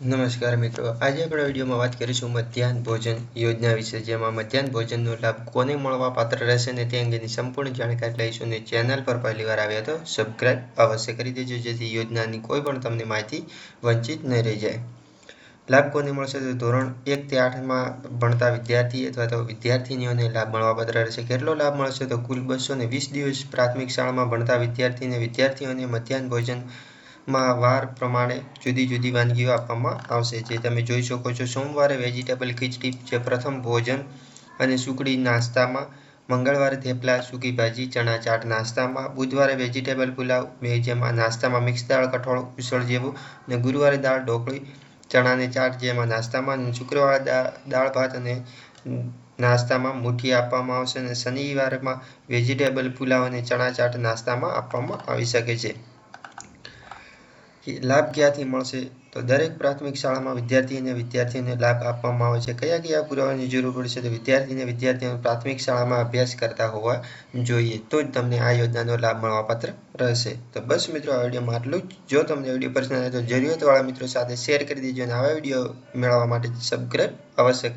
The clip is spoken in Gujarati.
નમસ્કાર મિત્રો. આજે આપણે વિડીયોમાં વાત કરીશું મધ્યાહન ભોજન યોજના વિશે, જેમાં મધ્યાહન ભોજનનો લાભ કોને મળવા પાત્ર રહેશે ને તે અંગેની સંપૂર્ણ જાણકારી લઈશું ને ચેનલ પર પહેલી વાર આવ્યા તો સબસ્ક્રાઇબ અવશ્ય કરી દેજો, જેથી યોજનાની કોઈ પણ તમને માહિતી વંચિત ન રહી જાય. લાભ કોને મળશે તો ધોરણ એક થી આઠમાં ભણતા વિદ્યાર્થી અથવા તો વિદ્યાર્થીનીઓને લાભ મળવા પાત્ર રહેશે. કેટલો લાભ મળશે તો કુલ બસો વીસ દિવસ પ્રાથમિક શાળામાં ભણતા વિદ્યાર્થીને વિદ્યાર્થીઓને મધ્યાહન ભોજન માં વાર પ્રમાણે જુદી જુદી વાનગીઓ આપવામાં આવશે. જે તમે જોઈ શકો છો, સોમવારે વેજીટેબલ ખીચડી, જે પ્રથમ ભોજન અને સુકડી નાસ્તામાં, મંગળવારે થેપલા, સૂકી ભાજી, ચણા ચાટ નાસ્તામાં, બુધવારે વેજીટેબલ પુલાવ જેમાં નાસ્તામાં મિક્સ દાળ, કઠોળ, ઉસળ જેવું અને ગુરુવારે દાળ, ઢોકળી, ચણાની ચાટ જેમાં નાસ્તામાં અને શુક્રવારે દાળ, ભાત અને નાસ્તામાં મુઠ્ઠી આપવામાં આવશે અને શનિવારમાં વેજીટેબલ પુલાવ અને ચણા ચાટ નાસ્તામાં આપવામાં આવી શકે છે. લાભ ક્યાંથી મળશે? તો દરેક પ્રાથમિક શાળામાં વિદ્યાર્થી અને વિદ્યાર્થીઓને લાભ આપવામાં આવે છે. કયા કયા પુરાવાની જરૂર પડશે તો વિદ્યાર્થીને વિદ્યાર્થીઓ પ્રાથમિક શાળામાં અભ્યાસ કરતા હોવા જોઈએ, તો જ તમને આ યોજનાનો લાભ મળવાપાત્ર રહેશે. તો બસ મિત્રો, આ વિડીયોમાં આટલું જ. જો તમને વીડિયો પસંદ આવે તો જરૂરિયાતવાળા મિત્રો સાથે શેર કરી દેજો અને આવા વીડિયો મેળવવા માટે સબસ્ક્રાઈબ અવશ્ય